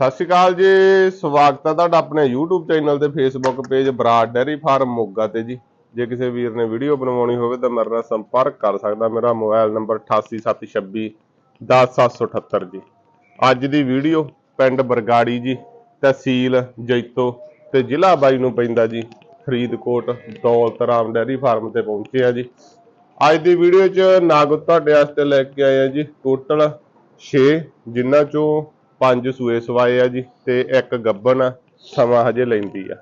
ਸਤਿ ਸ਼੍ਰੀ ਅਕਾਲ ਜੀ, ਸਵਾਗਤ ਹੈ ਤੁਹਾਡਾ ਆਪਣੇ YouTube ਚੈਨਲ ਤੇ Facebook page Brar dairy farm Moga ਤੇ ਜੀ। ਜੇ ਕਿਸੇ ਵੀਰ ਨੇ ਵੀਡੀਓ ਬਣਵਾਉਣੀ ਹੋਵੇ ਤਾਂ ਮੇਰੇ ਨਾਲ ਸੰਪਰਕ ਕਰ ਸਕਦਾ, ਮੇਰਾ ਮੋਬਾਈਲ ਨੰਬਰ 8876 10778 ਜੀ। ਅੱਜ ਦੀ ਵੀਡੀਓ ਪਿੰਡ ਬਰਗਾੜੀ ਜੀ, ਤਹਿਸੀਲ ਜੈਤੋ ਤੇ ਜ਼ਿਲ੍ਹਾ ਬਾਈ ਨੂੰ ਪੈਂਦਾ ਜੀ, ਫਰੀਦਕੋਟ ਦੌਲਤਰਾਮ ਡੈਰੀ ਫਾਰਮ ਤੇ ਪਹੁੰਚੇ ਆ ਜੀ। ਅੱਜ ਦੀ ਵੀਡੀਓ 'ਚ ਨਾਗੋ ਤੁਹਾਡੇ ਵਾਸਤੇ ਲੈ ਕੇ ਆਏ ਆ ਜੀ ਟੋਟਲ 6 ਜਿਨ੍ਹਾਂ ਚੋਂ ਪੰਜ ਸੂਏ ਸਵਾਏ ਆ ਜੀ ਤੇ ਇੱਕ ਗੱਬਨ ਆ, ਸਮਾਂ ਹਜੇ ਲੈਂਦੀ ਆ।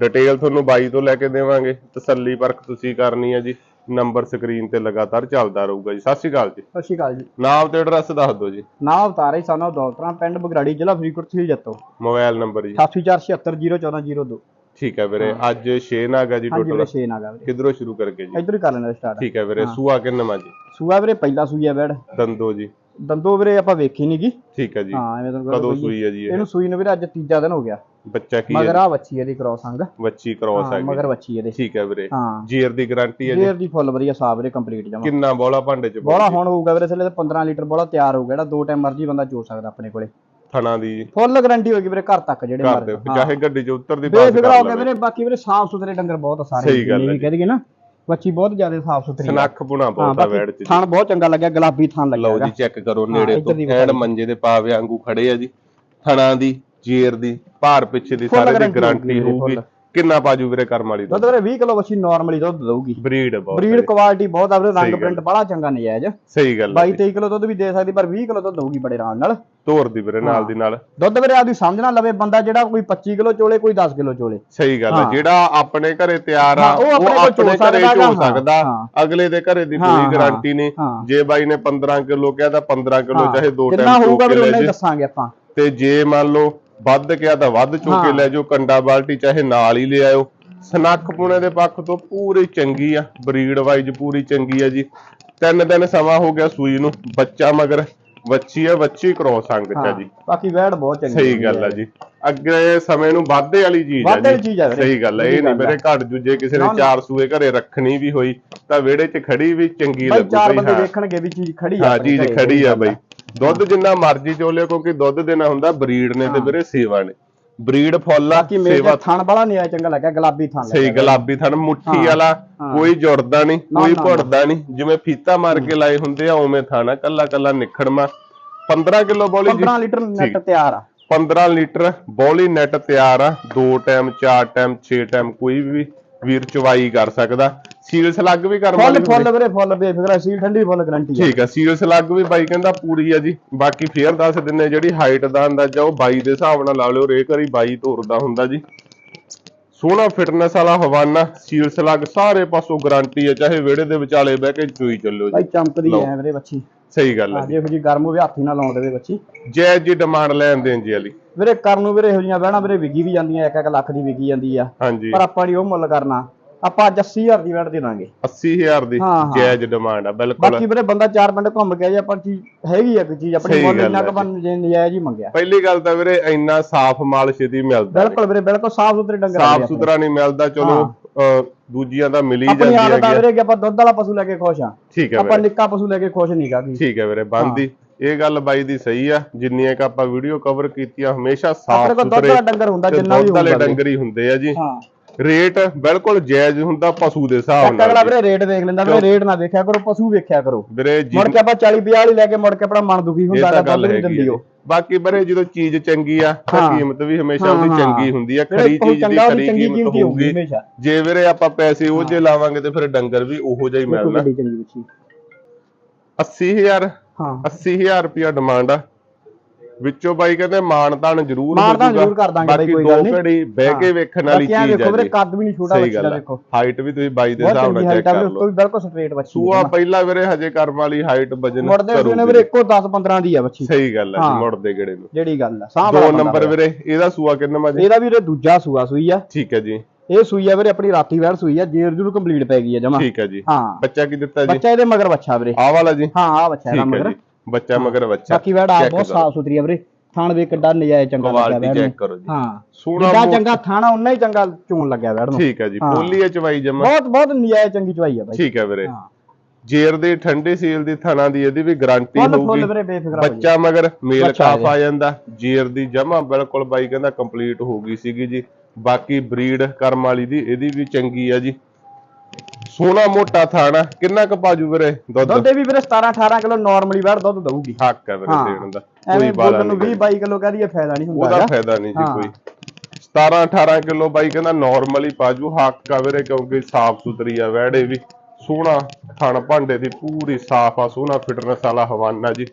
ਡਿਟੇਲ ਤੁਹਾਨੂੰ ਬਾਈ ਤੋਂ ਲੈ ਕੇ ਦੇਵਾਂਗੇ ਤਸੱਲੀ ਪਰਖ ਤੁਸੀਂ ਕਰਨੀ ਆ ਜੀ ਨੰਬਰ ਸਕਰੀਨ ਤੇ ਲਗਾਤਾਰ ਚੱਲਦਾ ਰਹੂਗਾ ਜੀ। ਸਤਿ ਸ਼੍ਰੀ ਅਕਾਲ ਜੀ। ਸਤਿ ਸ਼੍ਰੀ ਅਕਾਲ ਜੀ। ਨਾਮ ਤੇ ਐਡਰੈਸ ਦੱਸ ਦਿਓ ਜੀ। ਨਾਮ ਅਵਤਾਰ ਹੈ ਸਾਨੂੰ ਦੌਲਤਰਾ ਪਿੰਡ ਬਗਰਾੜੀ ਜ਼ਿਲ੍ਹਾ ਫਰੀਦਕੋਟ ਤਹਿਸੀਲ ਜੱਤੋ। ਮੋਬਾਈਲ ਨੰਬਰ ਜੀ। 8476701402 ਠੀਕ ਹੈ ਵੀਰੇ ਅੱਜ 6 ਨਾਗਾ ਜੀ ਹਾਂਜੀ ਵੀਰੇ ਟੋਟਲ 6 ਨਾਗਾ ਵੀਰੇ। ਕਿਧਰੋਂ ਸ਼ੁਰੂ ਕਰਗੇ ਜੀ? ਇਧਰ ਹੀ ਕਰ ਲੈਣਾ ਸਟਾਰਟ ਠੀਕ ਹੈ ਵੀਰੇ ਸੂਆ ਕਿੰਨਵਾਂ ਜੀ? ਸੂਆ ਵੀਰੇ ਪਹਿਲਾ ਸੂਈ ਆ ਬੈੜ ਦੰਦੋ ਜੀ। ਦੰਦੋ ਵੀਰੇ ਆਪਾਂ ਵੇਖੀ ਨਹੀਂਗੀ ਠੀਕ ਹੈ ਜੀ। ਹਾਂ ਐਵੇਂ ਤੁਹਾਨੂੰ ਕਦੋਂ ਸੂਈ। ਹੈ ਜੀ ਇਹ? ਇਹਨੂੰ ਸੂਈ ਨੂੰ ਵੀਰੇ ਅੱਜ ਤੀਜਾ ਦਿਨ ਹੋ ਗਿਆ। ਬੱਚਾ ਕੀ ਮਗਰ ਹੈ ਆ ਵੱਛੀ ਇਹਦੀ ਕ੍ਰੋਸ ਅੰਗ। ਬੱਚੀ ਕ੍ਰੋਸ ਹਾਂ ਹੈ ਮਗਰ ਵੱਛੀ ਇਹਦੇ। ਠੀਕ ਹੈ ਵੀਰੇ। ਹਾਂ। ਜੀਰ ਦੀ ਗਾਰੰਟੀ ਹੈ ਜੀ? ਜੇਰ ਦੀ ਫੁੱਲ ਵਧੀਆ ਸਾਫ਼ ਵੀਰੇ ਕੰਪਲੀਟ ਜਮਾ। ਕਿੰਨਾ ਬੋਲਾ ਭਾਂਡੇ ਚ ਬੋਲਾ ਹੁਣ ਹੋਊਗਾ ਵੀਰੇ ਥੱਲੇ 15 ਲੀਟਰ ਬੋਲਾ ਤਿਆਰ ਹੋਊਗਾ। ਜਿਹੜਾ ਦੋ ਟਾਈਮ ਮਰਜ਼ੀ ਬੰਦਾ ਚੋ ਸਕਦਾ ਆਪਣੇ ਕੋਲੇ। ਥਣਾ ਦੀ ਫੁੱਲ ਗਾਰੰਟੀ ਹੋਏਗੀ ਵੀਰੇ ਘਰ ਤੱਕ ਜਿਹੜੇ ਘਰ ਦੇ ਚਾਹੇ ਗੱਡੀ ਚ ਉਤਰਦੀ ਬਾਤ ਬੇਫਿਕਰ ਕਰ ਹੋ ਕੇ ਵੀਰੇ ਬਾਕੀ ਵੀਰੇ ਸਾਫ਼ ਸੁਥਰੇ ਡੰਗਰ ਬਹੁਤ ਆ ਸਾਰੇ। ਸਹੀ ਗੱਲ ਹੈ ਕਹਿ ਦਈਏ ਨਾ ਬੱਚੀ ਬਹੁਤ ਜ਼ਿਆਦਾ ਸਾਫ਼ ਸੁਥਰੀ ਆ। ਸਨੱਖ ਪੁਣਾ ਹਾਂ ਬਹੁਤ ਆ ਵੈੜ ਚ ਥਣ ਬਹੁਤ ਚੰਗਾ ਲੱਗਿਆ ਗੁਲਾਬੀ ਥਣ ਲੱਗਿਆ ਲਓ ਹੈਗਾ। ਜੀ ਚੈੱਕ ਕਰੋ ਨੇੜੇ ਤੋਂ। ਐਨ ਮੰਜੇ ਦੇ ਪਾਵੇ ਵਾਂਗੂ ਖੜੇ ਆ ਜੀ। ਥਣਾ ਦੀ ਜੇਰ ਦੀ ਭਾਰ ਪਿੱਛੇ ਦੀ ਸਾਰੇ ਦੀ ਗਾਰੰਟੀ ਹੋਊਗੀ। ਕਿੰਨਾ ਪਾਜੂ ਵੀਰੇ ਕਰਮ ਵਾਲੀ ਦੁੱਧ ਦਾ ਵੀਰੇ 20 ਕਿਲੋ ਬੱਚੀ ਨਾਰਮਲੀ ਦੁੱਧ ਦਊਗੀ। ਬਰੀਡ ਬਹੁਤ ਬਰੀਡ। ਕੁਆਲਿਟੀ ਬਹੁਤ ਆ ਵੀਰੇ ਰੰਗ। ਪ੍ਰਿੰਟ ਬੜਾ ਚੰਗਾ ਨਜਾਇਜ਼। ਸਹੀ ਗੱਲ ਹੈ 22 23 ਕਿਲੋ ਦੁੱਧ ਵੀ ਦੇ ਸਕਦੀ ਪਰ 20 ਕਿਲੋ ਦੁੱਧ ਦਊਗੀ ਬੜੇ ਆਰਾਮ ਨਾਲ। ਤੋਰ ਦੀ ਵੀਰੇ ਨਾਲ ਦੀ ਨਾਲ। ਦੁੱਧ ਵੀਰੇ ਆਪਦੀ ਸਮਝ ਨਾ ਲਵੇ ਬੰਦਾ ਜਿਹੜਾ ਕੋਈ 25 ਕਿਲੋ ਚੋਲੇ ਕੋਈ 10 ਕਿਲੋ ਚੋਲੇ। ਸਹੀ ਗੱਲ ਹੈ। ਜਿਹੜਾ ਆਪਣੇ ਘਰੇ ਤਿਆਰ ਆ ਉਹ ਆਪਣੇ ਘਰੇ ਸਕਦਾ ਚੋ ਸਕਦਾ। ਅਗਲੇ ਦੇ ਘਰੇ ਦੀ ਕੋਈ ਗਾਰੰਟੀ ਨਹੀਂ। ਜੇ ਬਾਈ ਨੇ 15 ਕਿਲੋ ਕਿਹਾ ਤਾਂ 15 ਕਿਲੋ ਚਾਹੇ ਦੋ ਟਾਈਮ ਹੋਊਗਾ ਚੋ ਕੇ ਵੀਰੇ ਉਹਨੇ ਦੱਸਾਂਗੇ ਆਪਾਂ। ਤੇ ਜੇ ਮੰਨ ਲਓ ਵੱਧ ਕਿਹਾ ਤਾਂ ਵੱਧ ਚੋ ਕੇ। ਲੈ ਜਾਓ ਕੰਡਾ ਬਾਲਟੀ ਚਾਹੇ ਨਾਲ ਹੀ ਲੈ ਆਇਓ। ਸਨੱਖ ਪੁਣੇ ਦੇ ਪੱਖ ਤੋਂ ਪੂਰੀ ਚੰਗੀ ਆ ਬਰੀਡ ਵਾਈਜ਼ ਪੂਰੀ ਚੰਗੀ ਆ ਜੀ। ਤਿੰਨ ਦਿਨ ਸਮਾਂ ਹੋ ਗਿਆ ਸੂਈ ਨੂੰ ਬੱਚਾ ਮਗਰ ਬੱਚੀ ਆ ਬੱਚੀ ਕ੍ਰੋਸ ਅੰਗ ਚ ਆ ਜੀ। ਬਾਕੀ ਵੈੜ ਬਹੁਤ ਚੰਗੀ ਸਹੀ ਗੱਲ ਆ ਜੀ। ਅੱਗੇ ਸਮੇਂ ਨੂੰ ਵਾਧੇ ਵਾਲੀ ਚੀਜ਼ ਆ ਜੀ। ਸਹੀ ਗੱਲ ਆ ਇਹ ਨਹੀਂ। ਮੇਰੇ ਘੱਟ ਜੂ ਜੇ ਕਿਸੇ ਨੇ। ਚਾਰ ਸੂਏ ਘਰੇ ਰੱਖਣੀ ਵੀ ਹੋਈ ਤਾਂ ਵਿਹੜੇ 'ਚ ਖੜੀ ਵੀ ਚੰਗੀ ਬਾਈ ਲੱਗੂ ਚਾਰ ਬਈ ਬੰਦੇ ਹਾਂ। ਦੇਖਣਗੇ ਵੀ ਚੀਜ਼ ਖੜੀ ਆ ਹਾਂ ਚੀਜ਼ ਘਰੇ, ਖੜੀ ਆ ਬਈ। ਦੁੱਧ ਜਿੰਨਾ ਮਰਜ਼ੀ ਚੋਲੇ ਕਿਉਂਕਿ ਦੁੱਧ ਦੇਣਾ ਹੁੰਦਾ ਬਰੀਡ ਨੇ ਤੇ। ਵੀਰੇ ਸੇਵਾ ਨੇ। ਬਰੀਡ ਫੁੱਲ ਆ ਸੇਵਾ ਥਣ ਬੜਾ ਨਹੀਂ ਆਇਆ ਚੰਗਾ ਲੱਗਿਆ ਗੁਲਾਬੀ ਥਣ ਸਹੀ ਗੁਲਾਬੀ ਥਣ ਮੁੱਠੀ ਵਾਲਾ। ਕੋਈ ਜੁੜਦਾ ਨਹੀਂ ਕੋਈ ਭੁੜਦਾ ਨਹੀਂ। ਜਿਵੇਂ ਫੀਤਾ ਮਾਰ ਕੇ ਲਾਏ ਹੁੰਦੇ ਆ ਉਵੇਂ ਥਾਣਾ ਕੱਲਾ ਕੱਲਾ ਨਿਖੜਮਾ 15 ਕਿਲੋ ਬੋਲੀ ਜੀ। 15 ਲੀਟਰ ਨੈਟ ਤਿਆਰ ਆ। 15 ਲੀਟਰ ਬੋਲੀ ਨੈਟ ਤਿਆਰ ਆ ਦੋ ਟਾਈਮ ਚਾਰ ਟਾਈਮ 6 ਟਾਈਮ ਕੋਈ ਵੀ ਵੀਰ ਚਵਾਈ ਕਰ ਸਕਦਾ। ਸੀਲ ਸਲੱਗ ਵੀ ਕਰ ਫੁੱਲ ਫੁੱਲ ਵੀਰੇ ਫੁੱਲ ਬੇਫਿਕਰ ਸੀਲ ਠੰਡੀ ਫੁੱਲ ਗਾਰੰਟੀ ਆ। ਠੀਕ ਆ ਸੀਲ ਸਲੱਗ ਵੀ ਬਾਈ ਕਹਿੰਦਾ ਪੂਰੀ ਆ ਜੀ। ਬਾਕੀ ਫੇਰ ਦੱਸ ਦਿੰਨੇ ਜਿਹੜੀ ਹਾਈਟ ਦਾ ਅੰਦਾਜ਼ਾ ਉਹ ਬਾਈ ਦੇ ਹਿਸਾਬ ਨਾਲ ਲਾ ਲਿਓ ਰੇ ਕਰੀ ਬਾਈ ਤੋਰਦਾ ਹੁੰਦਾ ਜੀ। ਸੋਹਣਾ ਫਿਟਨੈਸ ਵਾਲਾ ਹਵਾਨਾ ਸੀਲ ਸਲੱਗ ਸਾਰੇ ਪਾਸੋਂ ਗਾਰੰਟੀ ਹੈ ਚਾਹੇ ਵਿਹੜੇ ਦੇ ਵਿਚਾਲੇ ਬਹਿ ਕੇ ਚੋਈ ਬਾਈ ਜੀ। ਚਮਕਦੀ ਲਓ। ਐ ਵੀਰੇ ਬੱਚੀ। ਸਹੀ ਗੱਲ ਹੈ ਹਾਂ ਜੇ। ਇਹੋ ਜੀ ਗਰਮ ਹੋਵੇ ਹੱਥੀ ਨਾਲ ਲਾਉਣ ਦੇਵੇ ਬੱਚੀ। ਜੈ ਜੀ ਡਿਮਾਂਡ ਲੈਣ ਦੇਣ ਜੀ ਵਾਲੀ। ਵੀਰੇ ਕਰਨ ਨੂੰ ਵੀਰੇ ਇਹੋ ਜੀਆਂ ਬਹਿਣਾ ਵੀਰੇ ਵਿਗੀ ਵੀ ਜਾਂਦੀਆਂ 1-1 ਲੱਖ ਦੀ ਵਿਗੀ ਜਾਂਦੀ ਆ। ਹਾਂਜੀ। ਪਰ ਆਪਾਂ ਨਹੀਂ ਉਹ ਮੁੱਲ ਕਰਨਾ। ਆਪਾਂ ਅੱਜ 80000 ਦੀ ਵੈਟ ਦੇ ਦਾਂਗੇ 80000 ਦੀ ਹਾਂ, ਹਾਂ। ਜਾਇਜ਼ ਡਿਮਾਂਡ ਆ ਬਿਲਕੁਲ। ਬਾਕੀ ਵੀਰੇ ਬੰਦਾ ਚਾਰ ਪਿੰਡ ਘੁੰਮ ਕੇ ਆ ਜੇ ਆਪਾਂ ਚੀਜ਼ ਹੈਗੀ ਆ ਕੋਈ ਚੀਜ਼ ਆਪਣੀ ਸਹੀ ਮੁੱਲ ਗੱਲ ਇੰਨਾ ਹੈ ਕੁ ਬਣ ਜੇ ਨਜਾਇਜ਼ ਹੀ ਮੰਗਿਆ। ਪਹਿਲੀ ਗੱਲ ਤਾਂ ਵੀਰੇ ਇੰਨਾ ਸਾਫ਼ ਮਾਲ ਛੇਤੀ ਮਿਲਦਾ। ਬਿਲਕੁਲ ਵੀਰੇ ਬਿਲਕੁਲ ਸਾਫ਼ ਸੁਥਰੇ ਡੰਗਰ ਆ ਸਾਫ਼ ਵੀਰੇ ਸੁਥਰਾ ਨਹੀਂ ਮਿਲਦਾ ਚਲੋ ਅਹ, ਦੂਜੀਆਂ ਦਾ ਮਿਲ ਆਪਣੀ ਜਾਂਦੀ ਆਦਤ ਆ ਹੈਗੀ ਆ। ਵੀਰੇ ਕਿ ਆਪਾਂ ਦੁੱਧ ਵਾਲਾ ਪਸ਼ੂ ਲੈ ਕੇ ਖੁਸ਼ ਆ। ਠੀਕ ਹੈ ਆਪਾਂ ਵੀਰੇ। ਨਿੱਕਾ ਪਸ਼ੂ ਲੈ ਕੇ ਖੁਸ਼ ਨਹੀਂ ਕਾਗੀ ਠੀਕ ਹੈ ਵੀਰੇ ਬੰਦੀ ਇਹ ਗੱਲ ਬਾਈ ਦੀ ਸਹੀ ਆ ਜਿੰਨੀਆਂ ਕ ਆਪਾਂ ਵੀਡੀਓ ਕਵਰ ਕੀਤੀਆਂ ਹਮੇਸ਼ਾ ਆਪਣੇ ਸਾਫ਼ ਕੋਲ ਦੁੱਧ ਸੁਥਰੇ ਵਾਲਾ ਡੰਗਰ ਹੁੰਦਾ ਤੇ ਜਿੰਨਾ ਵੀ ਦੁੱਧ ਵਾਲੇ ਹੁੰਦਾ। ਡੰਗਰ ਹੀ ਹੁੰਦੇ ਆ ਜੀ। ਹਾਂ। ਰੇਟ ਬਿਲਕੁਲ ਜਾਇਜ਼ ਹੁੰਦਾ ਪਸ਼ੂ ਦੇ ਹਿਸਾਬ ਅਗਲਾ ਨਾਲ ਜੀ। ਵੀਰੇ ਰੇਟ ਦੇਖ ਲੈਂਦਾ ਵੀਰੇ ਰੇਟ ਨਾ ਵੇਖਿਆ ਕਰੋ ਪਸ਼ੂ ਵੇਖਿਆ ਕਰੋ। ਵੀਰੇ ਮੁੜ ਕੇ ਆਪਾਂ 40 50 ਵਾਲੀ ਲੈ ਕੇ ਮੁੜ ਕੇ ਆਪਣਾ ਮਨ ਦੁਖੀ ਹੁੰਦਾ ਗਾ ਗੱਲ ਦਿੰਦੀ ਜੀ। ਬਾਕੀ ਵੀਰੇ ਜਦੋਂ ਚੀਜ਼ ਚੰਗੀ ਆ ਤਾਂ ਹਾਂ। ਕੀਮਤ ਵੀ ਹਮੇਸ਼ਾ ਹਾਂ, ਉਹਦੀ ਹਾਂ। ਚੰਗੀ ਹੁੰਦੀ ਆ ਖਰੀ ਚੀਜ਼ ਦੀ ਖਰੀ ਕੀਮਤ ਹੋਊਗੀ। ਜੇ ਵੀਰੇ ਆਪਾਂ ਪੈਸੇ ਉਹ ਜੇ ਲਾਵਾਂਗੇ ਤੇ ਫਿਰ ਡੰਗਰ ਵੀ ਉਹੋ ਜਿਹਾ ਹੀ ਮਿਲਣਾ। ਵੱਡੀ ਚੰਗੀ ਬੱਚੀ 80000 ਹਾਂ। 80000 ਰੁਪਿਆ ਡਿਮਾਂਡ ਆ। ਵਿੱਚੋਂ ਬਾਈ ਕਹਿੰਦੇ ਮਾਨਤਾਨ ਜ਼ਰੂਰ ਮਾਨਤਾਨ। ਜ਼ਰੂਰ ਕਰ ਦਾਂਗੇ ਬਾਈ, ਬਾਕੀ ਕੋਈ ਗੱਲ ਨੀ। ਘੜੀ ਬਹਿ ਕੇ। ਵੇਖਣ ਵਾਲੀ ਬਾਕੀ ਆ ਚੀਜ਼ ਹੈ ਵੀਰੇ ਜੀ। ਕੱਦ ਵੀ ਨਹੀਂ ਛੋਟਾ ਬੱਚਾ ਆ ਦੇਖੋ ਹਾਈਟ ਵੀ ਤੁਸੀਂ ਬਾਈ ਦੇ ਹਿਸਾਬ ਨਾਲ ਚੈੱਕ ਆ ਕਰ ਵੀਰੇ ਲਓ। ਕੋਈ ਬਿਲਕੁਲ ਸਟ੍ਰੇਟ ਬੱਚੀ ਸੂਆ ਪਹਿਲਾ ਵੀਰੇ ਹਜੇ ਕਰਮ ਵਾਲੀ ਹਾਈਟ ਵਜਨ ਮੁੜਦੇ ਹੋਏ ਨੇ ਕਰੂਗੀ। ਵੀਰੇ ਇੱਕੋ 10 15 ਦੀ ਆ ਬੱਚੀ। ਸਹੀ ਗੱਲ ਹੈ। ਮੁੜਦੇ ਗੇੜੇ ਨੂੰ। ਜਿਹੜੀ ਗੱਲ ਆ ਸਾਹ ਦੋ ਨੰਬਰ ਵੀਰੇ ਇਹਦਾ ਸੂਆ ਕਿੰਨਾ ਜੀ? ਇਹਦਾ ਵੀਰੇ ਦੂਜਾ ਸੂਆ ਸੂਈ ਆ। ਠੀਕ ਹੈ ਜੀ। ਇਹ ਸੂਈ ਆ ਵੀਰੇ ਆਪਣੀ ਰਾਤੀ ਵੈੜ ਸੂਈ ਆ ਜੇਰ ਜੂਰ ਕੰਪਲੀਟ ਪੈ ਗਈ ਆ ਜਮਾ। ਠੀਕ ਹੈ ਜੀ। ਹਾਂ। ਬੱਚਾ ਕੀ ਦਿੱਤਾ ਜੀ? ਬੱਚਾ ਇਹਦੇ ਮਗਰ ਬੱਚਾ ਵੀਰੇ। ਆਹ ਵਾਲਾ ਜੀ? ਹਾਂ ਆ ਬੱਚਾ ਇਹਦਾ ਮਗਰ। ਬੱਚਾ ਮਗਰ ਬੱਚਾ। ਬਾਕੀ ਵੈੜ ਆ ਬਹੁਤ। ਸਾਫ਼ ਸੁਥਰੀ ਆ ਵੀਰੇ। ਥਾਣ ਵੇ ਕਿੱਡਾ ਨਜਾਇਜ਼ ਚੰਗਾ ਲੱਗਿਆ ਵੈੜ ਨੂੰ। ਚੈੱਕ ਕਰੋ ਜੀ। ਹਾਂ। ਸੋਹਣਾ ਚੰਗਾ ਥਾਣਾ ਉਨਾ ਹੀ ਚੰਗਾ ਚੂਣ ਲੱਗਿਆ ਵੈੜ ਨੂੰ। ਠੀਕ ਹੈ ਜੀ। ਪੋਲੀ ਹੈ ਚਵਾਈ ਜਮਾ। ਬਹੁਤ ਬਹੁਤ ਨਜਾਇਜ਼ ਚੰਗੀ ਚਵਾਈ ਆ ਬਾਈ। ਠੀਕ ਹੈ ਵੀਰੇ। ਜੇਰ ਦੀ ਠੰਡੀ ਸੀਲ ਦੀ ਥਣਾ ਦੀ ਇਹਦੀ ਵੀ ਗਾਰੰਟੀ ਹੋਊਗੀ। ਬੱਚਾ ਮਗਰ ਮੇਲ ਕਾਫ ਆ ਜਾਂਦਾ। ਜੇਰ ਦੀ ਜਮਾ ਬਿਲਕੁਲ ਬਾਈ ਕਹਿੰਦਾ ਕੰਪਲੀਟ ਹੋ ਗਈ ਸੀਗੀ ਜੀ। ਬਾਕੀ ਬਰੀਡ ਕਰਮ ਵਾਲੀ ਦੀ ਇਹਦੀ ਵੀ ਚੰਗੀ ਆ ਜੀ। ਸੋਹਣਾ ਮੋਟਾ ਥਾਣਾ ਕਿੰਨਾ ਕੁ ਪਾਜੂ ਵੀਰੇ ਦੁੱਧ ਦੁੱਧ ਇਹ ਵੀ ਵੀਰੇ 17 18 ਕਿਲੋ ਨਾਰਮਲੀ ਵੜ ਦੁੱਧ ਦਊਗੀ ਹੱਕ ਹੈ ਵੀਰੇ। ਦੇਣ ਦਾ ਕੋਈ ਬਾਲਾ ਨਹੀਂ 20 22 ਕਿਲੋ ਕਹ ਦਈਏ ਫਾਇਦਾ ਨਹੀਂ ਹੁੰਦਾ ਉਹਦਾ। ਫਾਇਦਾ ਨਹੀਂ ਜੀ। ਕੋਈ 17 18 ਕਿਲੋ ਬਾਈ ਕਹਿੰਦਾ ਨਾਰਮਲੀ ਪਾਜੂ ਹੱਕ ਆ ਵੀਰੇ ਕਿਉਂਕਿ ਸਾਫ਼ ਸੁਥਰੀ ਆ ਵੈੜੇ ਵੀ ਸੋਹਣਾ ਥਣ ਭਾਂਡੇ ਦੀ ਪੂਰੀ ਸਾਫ਼ ਆ ਸੋਹਣਾ ਫਿਟਨੈਸ ਵਾਲਾ ਹਵਾਨਾ ਜੀ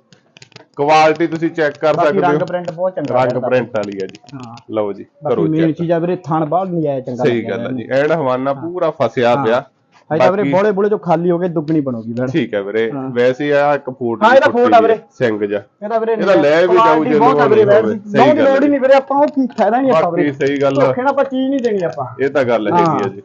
ਕੁਆਲਿਟੀ ਤੁਸੀਂ ਚੈੱਕ ਕਰ ਬਾਕੀ ਸਕਦੇ ਰੰਗ ਹੋ ਪ੍ਰਿੰਟ ਬਹੁਤ ਚੰਗਾ ਰੰਗ। ਪ੍ਰਿੰਟ ਵਾਲੀ ਆ ਜੀ ਹਾਂ ਲਓ ਜੀ ਬਾਕੀ ਕਰੋ ਮੇਨ ਚੈੱਕ ਚੀਜ਼ ਆ ਵੀਰੇ ਥਣ ਬਾਹਰ ਨਹੀਂ ਆਇਆ ਚੰਗਾ ਸਹੀ ਗੱਲ ਆ ਜੀ ਐਨ ਹਵਾਨਾ ਪੂਰਾ ਫਸਿਆ ਹਾਂ। ਪਿਆ ਹਾਈ ਵੀਰੇ ਬਾਕੀ- ਬੋਲੇ ਬੋਲੇ ਜੋ ਖਾਲੀ ਹੋ ਗਏ ਦੁੱਗਣੀ ਬਣੂਗੀ ਵੀਰੇ ਠੀਕ ਹੈ ਵੀਰੇ ਹਾਂ। ਵੈਸੇ ਆ ਇੱਕ ਫੂਟ ਹਾਂ, ਇਹਦਾ ਫੂਟ ਆ ਵੀਰੇ। ਸਿੰਘ ਜਾ ਇਹਦਾ ਵੀਰੇ ਇਹਦਾ ਲੈ ਵੀ ਜਾਊ ਜੇ ਬਹੁਤ ਆ ਵੀਰੇ ਲਵਾਉਣੀ ਹੋਵੇ। ਸਹੀ ਸਹੀ ਗੱਲ ਲੋੜ ਹੈ। ਹੀ ਨਹੀਂ ਵੀਰੇ ਆਪਾਂ ਉਹ ਕੀ ਫਾਇਦਾ ਨਹੀਂ ਆਪਾਂ ਬਾਕੀ ਵੀਰੇ ਸਹੀ ਗੱਲ ਆ। ਧੋਖੇ ਨਾਲ ਆਪਾਂ ਚੀਜ਼ ਨਹੀਂ ਦੇਣੀ ਆਪਾਂ ਇਹ ਤਾਂ ਗੱਲ ਹਾਂ। ਹੈਗੀ ਆ ਜੀ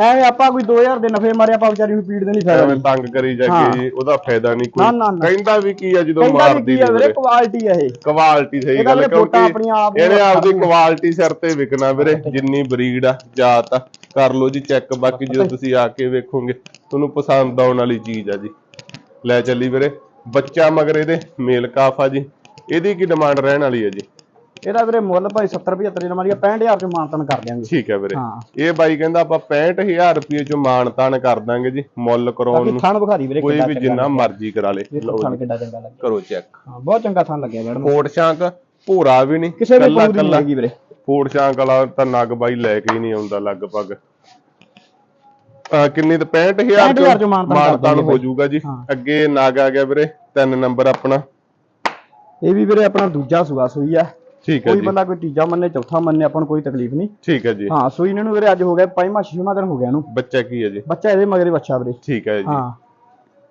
ਐਵੇਂ ਆਪਾਂ ਕੋਈ 2000 ਦੇ ਨਫੇ ਮਾਰੇ ਆਪਾਂ ਵਿਚਾਰੀ ਨੂੰ ਪੀੜ ਦੇ ਨਹੀਂ ਫਾਇਦਾ ਐਵੇਂ ਤੰਗ ਕਰੀ ਜਾ ਹਾਂ। ਕੇ ਜੀ ਉਹਦਾ ਫਾਇਦਾ ਨਹੀਂ ਨਾ, ਨਾ, ਕੋਈ ਨਾ। ਕਹਿੰਦਾ ਵੀ ਕੀ ਆ ਜਦੋਂ ਕਹਿੰਦਾ ਵੀ ਮਾਰਦੀ ਕੀ ਆ ਵੀਰੇ ਕੁਆਲਿਟੀ ਆ ਇਹ। ਕੁਆਲਿਟੀ ਸਹੀ ਇਹਦਾ ਗੱਲ ਵੀਰੇ ਕਿਉਂਕਿ ਵੋਟਾਂ ਆਪਣੀਆਂ ਆਪ ਨੂੰ ਇਹਨੇ ਆਪਦੀ। ਕੁਆਲਿਟੀ ਸਿਰ ਤੇ ਵਿਕਣਾ ਵੀਰੇ ਜਿੰਨੀ ਬਰੀਡ ਆ ਜਾਤ ਆ। ਕਰ ਲਓ ਜੀ ਚੈੱਕ ਬਾਕੀ ਜਦੋਂ ਤੁਸੀਂ ਆ ਕੇ ਵੇਖੋਗੇ ਤੁਹਾਨੂੰ ਪਸੰਦ ਆਉਣ ਵਾਲੀ ਚੀਜ਼ ਆ ਜੀ। ਲੈ ਚੱਲੀ ਵੀਰੇ ਬੱਚਾ ਮਗਰ ਇਹਦੇ ਮੇਲ ਕਾਫ ਆ ਜੀ। ਇਹਦੀ ਕੀ ਡਿਮਾਂਡ ਰਹਿਣ ਵਾਲੀ ਹੈ ਜੀ? ਇਹਦਾ ਵੀਰੇ ਮੁੱਲ ਭਾਈ 70 75 ਦੇ ਮਾਰੀਆ 65000 ਚ ਮਾਨਤਨ ਕਰ ਦਿਆਂਗੇ। ਠੀਕ ਹੈ ਵੀਰੇ। ਇਹ ਬਾਈ ਕਹਿੰਦਾ ਆਪਾਂ 65000 ਰੁਪਏ ਚੋਂ ਮਾਣ ਤਾਣ ਕਰ ਦਾਂਗੇ ਜੀ ਮੁੱਲ ਕਰਾਉਣ ਨੂੰ। ਥਣ ਵਿਖਾਰੀ ਵੀਰੇ ਕੋਈ ਵੀ ਜਿੰਨਾ। ਮਰਜ਼ੀ ਕਰਾ ਲੇ। ਵੇਖੋ ਲਓ ਥਣ ਜੀ ਕਿੱਡਾ ਚੰਗਾ ਲੱਗਿਆ। ਕਰੋ ਚੈੱਕ ਹਾਂ ਬਹੁਤ ਚੰਗਾ ਥਣ ਲੱਗਿਆ ਮੈਡਮ ਫੋੜ ਸ਼ਾਂਕ ਭੂਰਾ ਵੀ ਨਹੀਂ ਕਿਸੇ ਵੀ ਨਹੀਂ ਕੱਲਾ। ਹੈਗੀ ਵੀਰੇ। ਫੋੜ ਸ਼ਾਂਕ ਵਾਲਾ ਤਾਂ ਨਗ ਬਾਈ ਲੈ ਕੇ ਹੀ ਨਹੀਂ ਆਉਂਦਾ ਲਗਭਗ। ਕਿੰਨੀ ਤੇ 65000 65,000 ਚੋਂ ਮਾਨਤਾਨ ਮਾਨਤਾਨ ਹੋ। ਜਾਊਗਾ ਜੀ। ਅੱਗੇ ਨਗ ਆ ਗਿਆ ਵੀਰੇ ਤਿੰਨ ਨੰਬਰ ਆਪਣਾ। ਇਹ ਵੀ ਵੀਰੇ ਆਪਣਾ ਦੂਜਾ ਸੂਆ ਸੂਈ ਆ। ਠੀਕ ਹੈ ਕੋਈ ਜੀ। ਬੰਦਾ ਕੋਈ ਤੀਜਾ ਮੰਨੇ ਚੌਥਾ ਮੰਨੇ ਆਪਾਂ ਨੂੰ ਕੋਈ ਤਕਲੀਫ ਨਹੀਂ। ਠੀਕ ਹੈ ਜੀ। ਹਾਂ ਸੂਈ ਇਹਨਾਂ ਨੂੰ ਵੀਰੇ ਅੱਜ ਹੋ ਗਿਆ ਪੰਜਵਾਂ ਛੇਵਾਂ ਦਿਨ ਹੋ ਗਿਆ ਇਹਨੂੰ। ਬੱਚਾ ਕੀ ਹੈ ਜੀ? ਬੱਚਾ ਇਹਦੇ ਮਗਰੇ ਬੱਚਾ ਵੀਰੇ। ਠੀਕ ਹੈ ਜੀ। ਹਾਂ।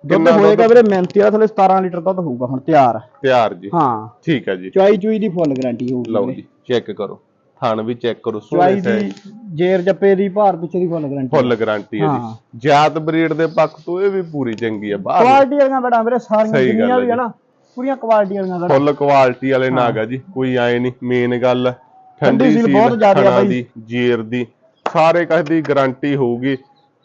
ਦੁੱਧ ਕਿੰਨਾ? ਹੋਏਗਾ ਵੀਰੇ ਮਿਹਨਤੀ ਵਾਲਾ ਥੱਲੇ 17 ਲੀਟਰ ਦੁੱਧ ਹੋਊਗਾ ਹੁਣ ਤਿਆਰ। ਤਿਆਰ ਜੀ। ਹਾਂ। ਠੀਕ ਹੈ ਜੀ। ਚੁਆਈ ਚੁਈ ਦੀ ਫੁੱਲ ਗਾਰੰਟੀ ਹੋਊਗੀ ਲਓ ਵੀਰੇ। ਜੀ ਚੈੱਕ ਕਰੋ। ਥਣ ਵੀ ਚੈੱਕ ਕਰੋ ਚੁਆਈ ਸੋਹਣੇ ਦੀ ਜੇਰ ਜੱਪੇ ਦੀ ਭਾਰ ਪਿੱਛੇ ਦੀ ਫੁੱਲ ਗਾਰੰਟੀ। ਫੁੱਲ ਗਾਰੰਟੀ ਹੈ ਹਾਂ। ਜੀ ਜਾਤ ਬਰੀਡ ਦੇ ਪੱਖ ਤੋਂ ਇਹ ਵੀ ਪੂਰੀ ਚੰਗੀ ਆ ਬਾਹਰ ਕੁਆਲਿਟੀ ਵਾਲੀਆਂ ਬੜਾ ਵੀਰੇ ਸਾਰੀਆਂ ਸਹੀ ਗੱਲ ਜਿੰਨੀਆਂ ਹੈ ਵੀ ਆ ਨਾ। ਪੂਰੀਆਂ ਕੁਆਲਿਟੀ ਵਾਲੀਆਂ ਬੜਾ ਫੁੱਲ ਕੁਆਲਿਟੀ ਵਾਲੇ ਨਾਗ ਆ ਜੀ ਕੋਈ ਆਏ ਨਹੀਂ ਮੇਨ ਗੱਲ ਠੰਡੀ ਸੀਲ ਬਹੁਤ ਜ਼ਿਆਦਾ ਬਾਈ। ਦੀ ਜੀਰ ਦੀ ਸਾਰੇ ਕਸ ਦੀ ਗਾਰੰਟੀ ਹੋਊਗੀ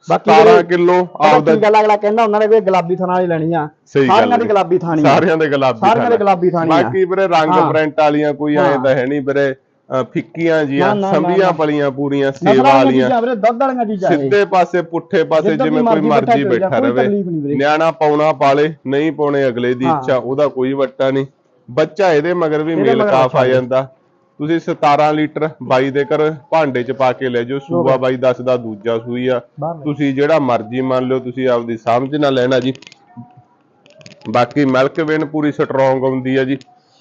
ਬਾਕੀ 17 ਵੀਰੇ- ਕਿਲੋ ਆਪਦਾ ਗੱਲ ਅਗਲਾ ਕਹਿੰਦਾ ਉਹਨਾਂ ਨੇ ਵੀ ਗੁਲਾਬੀ ਥਾਂ ਵਾਲੀ ਲੈਣੀ ਆ ਸਾਰੀਆਂ ਦੀ। ਗੁਲਾਬੀ ਥਾਣੀ ਸਾਰਿਆਂ ਦੇ ਗੁਲਾਬੀ ਸਾਰਿਆਂ ਦੇ ਥਣ। ਗੁਲਾਬੀ ਬਾਕੀ ਵੀਰੇ ਰੰਗ। ਪ੍ਰਿੰਟ ਵਾਲੀਆਂ ਕੋਈ ਐ। ਤਾਂ ਹੈ ਨਹੀਂ ਵੀਰੇ ਫਿੱਕੀਆਂ ਜੀਆਂ ਸੰਭੀਆਂ। ਪਲੀਆਂ ਪੂਰੀਆਂ ਸੇਵ ਵਾਲੀਆਂ ਵਾਲੀਆਂ ਚੀਜ਼ਾਂ ਵੀਰੇ ਦੁੱਧ ਵਾਲੀਆਂ ਚੀਜ਼ਾਂ ਇਹ। ਸਿੱਧੇ ਪਾਸੇ ਪੁੱਠੇ ਪਾਸੇ ਜਿਵੇਂ ਕੋਈ ਮਰਜ਼ੀ ਬੈਠਾ ਰਵੇ। ਨਿਆਣਾ ਪਾਉਣਾ ਪਾਲੇ ਨਹੀਂ ਪਾਉਣੇ ਅਗਲੇ ਦੀ। ਇੱਛਾ ਉਹਦਾ ਕੋਈ ਵੱਟਾ ਨਹੀਂ ਬੱਚਾ ਇਹਦੇ ਮਗਰ ਵੀ ਮੇਲ ਕਾਫ ਆ ਜਾਂਦਾ ਤੁਸੀਂ 17 ਲੀਟਰ ਬਾਈ ਦੇ ਕਰ ਭਾਂਡੇ ਚ ਪਾ ਕੇ ਲੈ ਜਾਓ ਸੂਆ ਬਾਈ ਦੱਸਦਾ ਦੂਜਾ ਸੂਈ ਆ। ਤੁਸੀਂ ਜਿਹੜਾ ਮਰਜ਼ੀ ਮੰਨ ਲਓ ਤੁਸੀਂ ਆਪਦੀ ਸਮਝ ਨਾਲ ਲੈਣਾ ਜੀ ਬਾਕੀ ਮਿਲਕ ਵੇਨ ਪੂਰੀ ਸਟਰੋਂਗ ਆਉਂਦੀ ਆ ਜੀ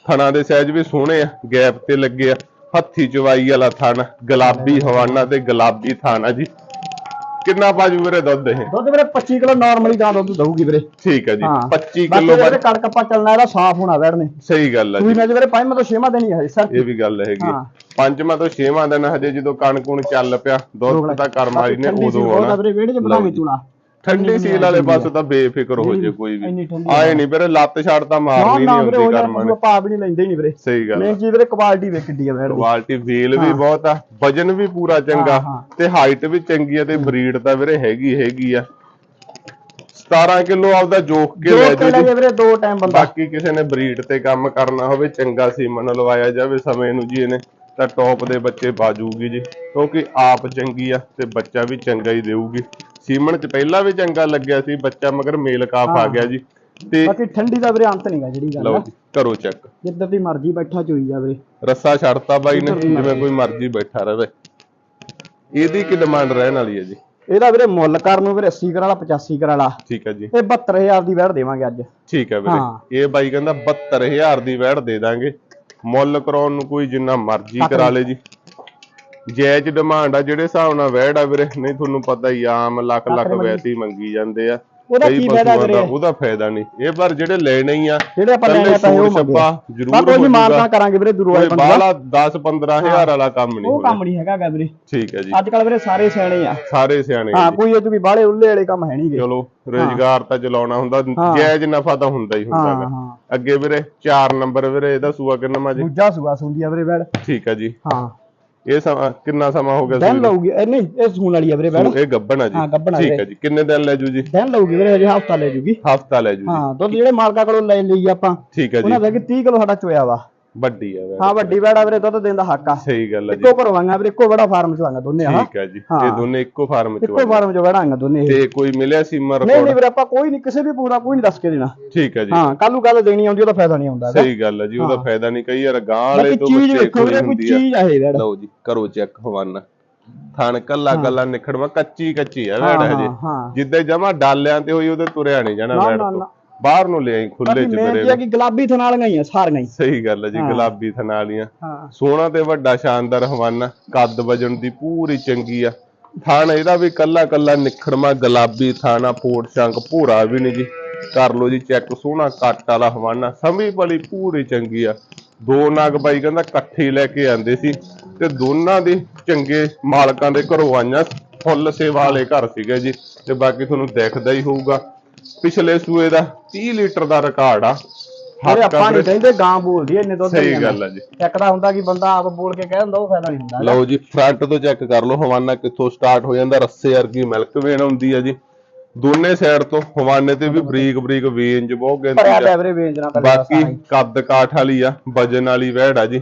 ਥਣਾ ਦੇ ਸਾਈਜ਼ ਵੀ ਸੋਹਣੇ ਆ ਗੈਪ ਤੇ ਲੱਗੇ ਆ ਹੱਥੀ ਚਵਾਈ ਵਾਲਾ ਥਣ ਗੁਲਾਬੀ ਹਵਾਨਾ ਤੇ ਗੁਲਾਬੀ ਥਣ ਆ ਜੀ। ਕਿੰਨਾ ਪਾਜੂ ਵੀਰੇ ਦੁੱਧ ਇਹ? ਦੁੱਧ ਵੀਰੇ 25 ਕਿਲੋ ਨਾਰਮਲੀ ਦਾ ਦੁੱਧ ਦਊਗੀ ਵੀਰੇ। ਠੀਕ ਹੈ ਜੀ ਹਾਂ। 25 ਬਾਕੀ ਕਿਲੋ ਵੀਰੇ ਕਣਕ ਆਪਾਂ ਚੱਲਣਾ ਇਹਦਾ ਸਾਫ਼ ਹੋਣਾ ਵੜਨੇ ਸਹੀ ਗੱਲ ਹੈ ਜੀ। ਮੈਂ ਵੀਰੇ ਪੰਜਵਾਂ ਤੋਂ ਛੇਵਾਂ ਦਿਨ ਹੀ ਹੈ ਸਰ। ਇਹ ਵੀ ਗੱਲ ਹੈਗੀ ਹਾਂ। ਪੰਜਵਾਂ ਤੋਂ ਛੇਵਾਂ ਦਿਨ ਹਜੇ ਜਦੋਂ ਕਣਕੂਣ ਚੱਲ ਪਿਆ ਦੁੱਧ ਤਾਂ ਕਰਮ ਵਾਲੀ ਨੇ ਉਦੋਂ ਆਉਣਾ। ਵੀਰੇ ਵਿਹੜੇ ਚ ਬਣਾਵੇ ਚੂਲਾ। ਠੰਡੀ ਸੀਲ ਵਾਲੇ ਪਾਸੇ ਤਾਂ ਬੇਫਿਕਰ ਹੋ ਜੇ ਕੋਈ ਵੀ। ਆਏ ਨਹੀਂ ਵੀਰੇ ਲੱਤ ਛੱਡ ਤਾਂ ਮਾਰਨੀ ਨਹੀਂ ਹੁੰਦੀ ਕਰਮਾਂ ਨੇ ਹੀ ਨਹੀਂ ਲੈਂਦੇ ਨਹੀਂ ਵੀਰੇ। ਸਹੀ ਗੱਲ ਮੇਨ ਚੀਜ਼ ਵੀਰੇ ਕੁਆਲਿਟੀ ਵੇਖ ਕਿੱਡੀ ਆ ਦੀ ਕੁਆਲਿਟੀ ਵੇਲ ਵੀ ਬਹੁਤ ਆ ਵਜਨ ਵੀ ਪੂਰਾ ਚੰਗਾ। ਤੇ ਹਾਈਟ ਵੀ ਚੰਗੀ ਆ ਤੇ ਬਰੀਡ ਤਾਂ ਵੀਰੇ ਹੈਗੀ ਹੈਗੀ ਆ। 17 ਕਿਲੋ ਆਪਦਾ ਜੋਖ ਕੇ ਜੋ ਲੈ ਕੇ ਜਾਓ ਲੈ ਜੀ। ਜੇ ਵੀਰੇ ਦੋ ਟਾਈਮ ਬੰਦਾ। ਬਾਕੀ ਕਿਸੇ ਨੇ ਬਰੀਡ ਤੇ ਕੰਮ ਕਰਨਾ ਹੋਵੇ ਚੰਗਾ ਸੀਮਨ ਲਵਾਇਆ ਜਾਵੇ ਸਮੇਂ ਨੂੰ ਜੀ ਇਹਨੇ। ਤਾਂ ਟੌਪ ਦੇ ਬੱਚੇ ਬਾਜੂਗੀ ਜੀ ਕਿਉਂਕਿ ਆਪ ਚੰਗੀ ਆ ਤੇ ਬੱਚਾ ਵੀ ਚੰਗਾ ਹੀ ਦੇਊਗੀ। ਸੀਮਨ ਚ ਪਹਿਲਾਂ ਵੀ ਚੰਗਾ ਲੱਗਿਆ ਸੀ ਬੱਚਾ ਮਗਰ ਮੇਲ ਕਾਫ ਆ। ਗਿਆ ਜੀ ਤੇ ਬਾਕੀ ਠੰਡੀ ਦਾ ਵੀਰੇ ਅੰਤ ਨਹੀਂਗਾ ਜਿਹੜੀ ਗੱਲ ਲਓ ਆ। ਜੀ ਕਰੋ ਚੈੱਕ ਜਿੱਦਾਂ ਦੀ ਮਰਜ਼ੀ ਬੈਠਾ ਚੋਈ ਜਾ ਵੀਰੇ ਰੱਸਾ ਛੱਡਤਾ ਬਾਈ ਨੇ ਜਿਵੇਂ ਕੋਈ ਮਰਜ਼ੀ। ਬੈਠਾ ਰਵੇ ਇਹਦੀ ਕੀ ਡਿਮਾਂਡ ਰਹਿਣ ਵਾਲੀ ਹੈ ਜੀ? ਇਹਦਾ ਵੀਰੇ ਮੁੱਲ ਕਰਨ ਨੂੰ ਵੀਰੇ 80 ਕਰਾ ਲਾ 85 ਕਰਾ ਲਾ ਠੀਕ ਹੈ ਜੀ। ਇਹ 72000 ਦੀ ਵੈੜ ਦੇਵਾਂਗੇ ਅੱਜ। ਠੀਕ ਹੈ ਵੀਰੇ। ਹਾਂ। ਇਹ ਬਾਈ ਕਹਿੰਦਾ 72000 ਦੀ ਵੈੜ ਦੇ ਦਾਂਗੇ। ਮੁੱਲ ਕਰਾਉਣ ਨੂੰ ਕੋਈ ਜਿੰਨਾ ਮਰਜ਼ੀ ਕਰਾ ਲੇ ਜੀ। ਜਾਇਜ਼ ਡਿਮਾਂਡ ਆ ਜਿਹੜੇ ਹਿਸਾਬ ਨਾਲ ਵੈੜ ਆ ਵੀਰੇ ਨਹੀਂ ਤੁਹਾਨੂੰ ਪਤਾ ਹੀ ਆਮ ਲੱਖ ਲੱਖ। ਵੈਸੇ ਹੀ ਮੰਗੀ ਜਾਂਦੇ ਆ। ਉਹਦਾ ਕਈ ਕੀ ਫਾਇਦਾ ਵੀਰੇ? ਉਹਦਾ ਫਾਇਦਾ ਨਹੀਂ। ਇਹ ਪਰ ਜਿਹੜੇ ਲੈਣੇ ਹੀ ਆ ਜਿਹੜੇ ਆਪਾਂ ਲੈਣੇ ਪੈਸੇ ਉਹ ਛੱਪਾ ਜ਼ਰੂਰ ਹੋ ਜੀ ਮਾਰਨਾ। ਕਰਾਂਗੇ ਵੀਰੇ ਦੁਰਵਾਈ ਕੋਈ ਬੰਦਾ ਬਾਹਲਾ 10 15000 ਵਾਲਾ ਕੰਮ ਨਹੀਂ ਉਹ ਕੰਮ ਨਹੀਂ ਹੈਗਾ ਵੀਰੇ। ਠੀਕ ਹੈ ਜੀ। ਅੱਜ ਕੱਲ ਵੀਰੇ ਸਾਰੇ ਸਿਆਣੇ ਆ। ਸਾਰੇ ਸਿਆਣੇ ਆ ਹਾਂ। ਕੋਈ ਇਹ ਵੀ ਬਾਹਲੇ ਉੱਲੇ ਵਾਲੇ ਕੰਮ ਹੈ ਨਹੀਂਗੇ ਚਲੋ ਰੋਜ਼ਗਾਰ ਤਾਂ ਚਲਾਉਣਾ ਹੁੰਦਾ। ਜਾਇਜ਼ ਨਫਾ ਤਾਂ ਹੁੰਦਾ ਹੀ ਹੁੰਦਾ ਹਾਂ ਅੱਗੇ ਵੀਰੇ 4 ਨੰਬਰ ਵੀਰੇ ਇਹਦਾ ਸੂਆ ਕਿੰਨਾ ਮਾ ਜੀ ਦੂਜਾ ਸੁਗਾ ਸੁੰਦੀ ਆ ਵੀਰੇ ਵੈੜ ਠੀਕ ਹੈ ਜੀ। ਹਾਂ। ਇਹ ਸਮਾਂ ਕਿੰਨਾ ਸਮਾਂ ਹੋ ਗਿਆ ਦਿਨ? ਲਊਗੀ। ਇਹ ਨਹੀਂ ਇਹ ਸੂਣ ਵਾਲੀ ਆ ਵੀਰੇ ਬੈੜ ਇਹ ਗੱਬਣ ਆ ਜੀ। ਹਾਂ, ਗੱਭਣ ਆ ਠੀਕ। ਹੈ ਜੀ। ਕਿੰਨੇ ਦਿਨ ਲੈ ਜੂ ਜੀ? ਦਿਨ ਲਊਗੀ ਵੀਰੇ ਹਜੇ ਹਫਤਾ ਲੈ ਜੂਗੀ। ਹਫਤਾ ਲੈ ਜੂ ਹਾਂ ਦੁੱਧ ਜਿਹੜੇ ਮਾਲਕਾਂ ਕੋਲੋਂ ਲੈ ਲਈ ਆਪਾਂ ਠੀਕ ਹੈ ਉਹਨਾਂ ਜੀ ਦਾ ਕਿ 30 ਕਿਲੋ ਸਾਡਾ ਚੋਇਆ ਵਾ। ਵੱਡੀ ਆ ਵੈਸੇ। ਹਾਂ ਵੱਡੀ ਬੈੜ ਆ ਵੀਰੇ ਦੁੱਧ ਦੇਣ ਦਾ ਹੱਕ ਆ। ਸਹੀ ਗੱਲ ਹੈ ਜੀ। ਇੱਕੋ ਭਰਵਾਂਗਾ ਵੀਰੇ ਇੱਕੋ ਬੜਾ ਫਾਰਮ ਚ ਵਾਂਗਾ ਦੋਨੇ ਆ ਠੀਕ ਹੈ ਜੀ। ਇਹ ਦੋਨੇ ਇੱਕੋ ਫਾਰਮ ਚ ਇੱਕੋ। ਫਾਰਮ ਚ ਵੜਾਂਗਾ ਦੋਨੇ ਇਹ। ਤੇ ਕੋਈ ਮਿਲਿਆ ਸੀਮਾ ਨਹੀਂ ਨਹੀਂ ਰਿਕਾਰਡ ਵੀਰੇ ਆਪਾਂ ਕੋਈ ਨਹੀਂ ਕਿਸੇ ਵੀ ਪੂਰਾ ਕੋਈ ਨਹੀਂ ਦੱਸ ਕੇ ਦੇਣਾ। ਠੀਕ ਹੈ ਜੀ। ਹਾਂ ਕੱਲ ਨੂੰ ਗੱਲ ਦੇਣੀ ਆਉਂਦੀ ਉਹਦਾ ਫਾਇਦਾ ਨਹੀਂ ਹੁੰਦਾ ਹੈਗਾ। ਸਹੀ ਗੱਲ ਹੈ ਜੀ ਉਹਦਾ ਫਾਇਦਾ ਨਹੀਂ ਕਈ ਯਾਰ ਗਾਂ ਵਾਲੇ ਬਾਕੀ ਤੋਂ ਚੀਜ਼ ਬੱਚੇ ਵੇਖੋ ਵੀਰੇ ਕੋਈ ਹੁੰਦੀ ਆ। ਚੀਜ਼ ਆ ਇਹ ਲਓ ਜੀ ਕਰੋ ਚੈੱਕ ਹਵਾਨਾ ਥਣ ਕੱਲਾ ਕੱਲਾ ਨਿਖੜਵਾ ਕੱਚੀ ਕੱਚੀ ਆ ਹਾਂ ਵੈੜ ਹਜੇ। ਹਾਂ ਹਾਂ। ਜਿੱਦੇ ਜਮਾ ਡਾਲਿਆਂ ਤੇ ਹੋਈ ਉਹਦੇ ਤੁਰਿਆ ਨਹੀਂ ਜਾਣਾ ਨਾ, ਵੈੜ ਨਾ, ਤੋਂ। ਨਾ। ਬਾਹਰ ਨੂੰ ਲਿਆਈ ਖੁੱਲੇ ਚ ਮੇਰੇ ਆ ਕਿ ਗੁਲਾਬੀ ਥਣ ਵਾਲੀਆਂ ਹੀ ਆ ਸਾਰੀਆਂ ਹੀ। ਸਹੀ ਗੱਲ ਹੈ ਜੀ। ਗੁਲਾਬੀ ਥਣਾ ਵਾਲੀਆਂ ਹਾਂ। ਸੋਹਣਾ ਤੇ ਵੱਡਾ ਸ਼ਾਨਦਾਰ ਹਵਾਨਾ ਕੱਦ ਵਜਣ ਦੀ ਪੂਰੀ ਚੰਗੀ ਆ। ਥਣ ਇਹਦਾ ਵੀ ਕੱਲਾ ਕੱਲਾ ਨਿਖੜਮਾ ਗੁਲਾਬੀ ਥਾਣਾ ਫੋੜ ਸ਼ੰਕ ਭੂਰਾ ਵੀ ਨਹੀਂ ਜੀ। ਕਰ ਲਓ ਜੀ ਚੈੱਕ ਸੋਹਣਾ ਕੱਟ ਵਾਲਾ ਹਵਾਨਾ ਸਮੀ ਭਲੀ ਪੂਰੀ ਚੰਗੀ ਆ। ਦੋ ਨਗ ਬਾਈ ਕਹਿੰਦਾ ਇਕੱਠੇ ਲੈ ਕੇ ਆਂਦੇ ਸੀ ਤੇ ਦੋਨਾਂ ਦੇ ਚੰਗੇ ਮਾਲਕਾਂ ਦੇ ਘਰੋਂ ਆਈਆਂ ਫੁੱਲ ਸੇਵਾ ਵਾਲੇ ਘਰ ਸੀਗੇ ਜੀ। ਤੇ ਬਾਕੀ ਤੁਹਾਨੂੰ ਦਿਖਦਾ ਹੀ ਹੋਊਗਾ। ਪਿਛਲੇ ਸੂਏ ਦਾ 30 ਲੀਟਰ ਦਾ ਰਿਕਾਰਡ ਆ। ਆ ਆਪਾਂ ਨਹੀਂ। ਕਹਿੰਦੇ ਗਾਂ ਬੋਲਦੀ ਐ ਇੰਨੇ ਦੁੱਧ ਸਹੀ ਗੱਲ ਆ ਜੀ। ਇੱਕ ਤਾਂ ਹੁੰਦਾ ਕਿ ਬੰਦਾ ਆਪ ਬੋਲ ਕੇ ਕਹਿ ਦਿੰਦਾ ਉਹ ਫਾਇਦਾ ਨਹੀਂ ਹੁੰਦਾ। ਲਓ ਜੀ ਫਰੰਟ ਤੋਂ ਚੈੱਕ ਕਰ ਲਓ ਹਵਾਨਾ ਕਿੱਥੋਂ ਸਟਾਰਟ ਹੋ ਜਾਂਦਾ ਰੱਸੇ ਵਰਗੀ ਮਿਲਕ ਵੇਨ ਹੁੰਦੀ ਆ ਜੀ। ਦੋਨੇ ਸਾਈਡ ਤੋਂ ਹਵਾਨੇ ਤੇ ਵੀ ਬਰੀਕ ਬਰੀਕ ਚ ਬਹੁਤ ਗਿਣਤੀ ਆ। ਵੀਰੇ ਵੇਚਣਾ ਤਾਂ ਬਾਕੀ ਕੱਦ ਕਾਠ ਵਾਲੀ ਆ ਵਜਨ ਵਾਲੀ ਵਹਿੜ ਆ ਜੀ।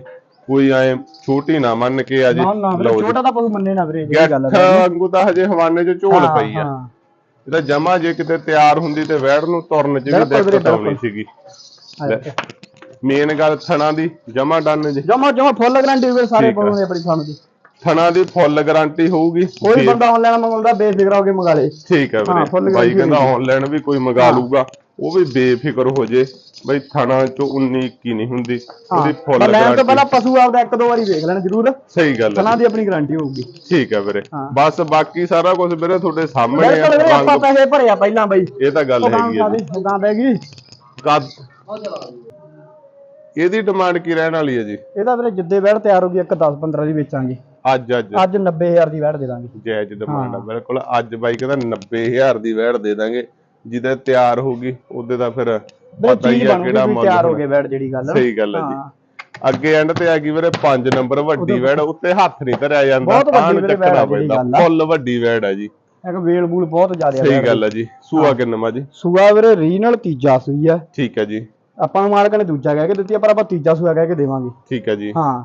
ਕੋਈ ਐ ਛੋਟੀ ਨਾ ਮੰਨ ਕੇ ਆ ਜੀ। ਲਓ ਛੋਟਾ ਤਾਂ ਪਸ਼ੂ ਮੰਨੇ ਨਾ ਵੀਰੇ ਜਿਹੜੀ ਗੱਲ ਹੈ ਵਾਂਗੂ ਤਾਂ ਹਜੇ ਹਵਾਨੇ ਚ ਝੋਲ ਪਈ ਆ। ਇਹਦਾ ਜਮਾ ਜੇ ਕਿਤੇ ਤਿਆਰ ਹੁੰਦੀ ਤੇ ਵਹਿੜ ਨੂੰ ਤੁਰਨ ਚ ਵੀ ਬਿਲਕੁਲ ਵੀਰੇ, ਦਿੱਕਤ ਆਉਣੀ ਬਿਲਕੁਲ। ਸੀਗੀ। ਮੇਨ ਗੱਲ ਥਣਾ ਦੀ ਜਮਾ ਡਨ ਜੀ। ਜਮਾ ਜਮਾ ਫੁੱਲ ਗਰੰਟੀ ਵੀਰੇ ਸਾਰੇ ਠੀਕ ਆ। ਪਸ਼ੂ ਦੇ ਆਪਣੀ ਦੀ। ਥਣਾ ਦੀ ਫੁੱਲ ਗਾਰੰਟੀ ਹੋਊਗੀ। ਕੋਈ ਬੰਦਾ ਆਨਲਾਈਨ ਮੰਗਾਉਂਦਾ ਬੇਫਿਕਰ ਹੋ ਕੇ ਮੰਗਾ ਲੇ। ਠੀਕ ਹੈ ਹਾਂ, full ਵੀਰੇ ਬਾਈ guarantee ਕਹਿੰਦਾ। ਆਨਲਾਈਨ ਵੀ ਕੋਈ ਮੰਗਾ ਲੂਗਾ ਉਹ ਵੀ ਬੇਫਿਕਰ ਹੋ ਜੇ। ਬਈ ਥਣਾ ਚੋਂ 19 21 ਨਹੀਂ ਹੁੰਦੀ ਉਹਦੀ ਫੁੱਲ ਲੈਣ ਤੋਂ ਪਹਿਲਾਂ ਪਸ਼ੂ ਆਪਦਾ ਇੱਕ ਦੋ ਵਾਰੀ ਵੇਖ ਲੈਣ ਜ਼ਰੂਰ। ਸਹੀ ਗੱਲ ਥਣਾ ਹੈ ਦੀ ਆਪਣੀ ਗਾਰੰਟੀ ਹੋਊਗੀ। ਠੀਕ ਹੈ ਵੀਰੇ। ਬਸ ਬਾਕੀ ਸਾਰਾ ਕੁਝ ਵੀਰੇ ਤੁਹਾਡੇ ਸਾਹਮਣੇ ਆ ਆਪਾਂ ਪੈਸੇ ਭਰਿਆ ਪਹਿਲਾਂ ਬਈ। ਇਹ ਤਾਂ ਗੱਲ ਹੈਗੀ ਹੈ ਗਾਂ ਬਹਿ ਗਈ। ਕੱਦ? ਇਹਦੀ ਡਿਮਾਂਡ ਕੀ ਰਹਿਣ ਵਾਲੀ ਹੈ ਜੀ? ਇਹਦਾ ਵੀਰੇ ਜਿੱਦੇ ਵੈੜ ਤਿਆਰ ਹੋ ਗਈ ਇੱਕ 10 15 ਦੀ ਵੇਚਾਂਗੇ। ਅੱਜ ਅੱਜ। ਅੱਜ 90000 ਦੀ ਵੈੜ ਦੇ ਦਾਂਗੇ। ਜਾਇਜ਼ ਡਿਮਾਂਡ ਆ ਬਿਲਕੁਲ। ਅੱਜ ਬਾਈ ਕਹਿੰਦਾ 90000 ਦੀ ਵੈੜ ਦੇ ਦਾਂਗੇ। ਜਿਹਦੇ ਤਿਆਰ ਹੋਊਗੀ ਉਹਦੇ ਦਾ ਫਿਰ ਪਤਾ ਹੀ ਆ ਕਿਹੜਾ ਮੁੱਲ ਤਿਆਰ ਹੋ। ਗਏ ਵੈੜ ਜਿਹੜੀ ਗੱਲ। ਸਹੀ ਗੱਲ ਹੈ ਜੀ। ਹਾਂ। ਅੱਗੇ ਐਂਡ ਤੇ ਆ ਗਈ ਵੀਰੇ 5 ਨੰਬਰ ਵੱਡੀ ਵੈੜ ਉੱਤੇ ਹੱਥ ਨਹੀਂ ਧਰਿਆ ਜਾਂਦਾ ਵੀਰੇ ਚੱਕਣਾ ਪੈਂਦਾ। ਫੁੱਲ ਵੱਡੀ ਵੈੜ ਆ ਜੀ। ਇੱਕ ਵੇਲ ਬੂਲ ਬਹੁਤ ਜ਼ਿਆਦਾ ਸਹੀ ਗੱਲ ਹੈ ਜੀ। ਸੂਆ ਕਿੰਨਾ ਜੀ? ਸੂਆ ਵੀਰੇ ਰੀਨਲ ਤੀਜਾ ਸੂਈ ਆ ਠੀਕ ਹੈ ਜੀ। ਆਪਾਂ ਨੂੰ ਮਾਲਕ ਨੇ ਦੂਜਾ ਕਹਿ ਕੇ ਦਿੱਤੀ ਪਰ ਆਪਾਂ ਤੀਜਾ ਸੂਆ ਕਹਿ ਕੇ ਦੇਵਾਂਗੇ। ਠੀਕ ਹੈ ਜੀ। ਹਾਂ।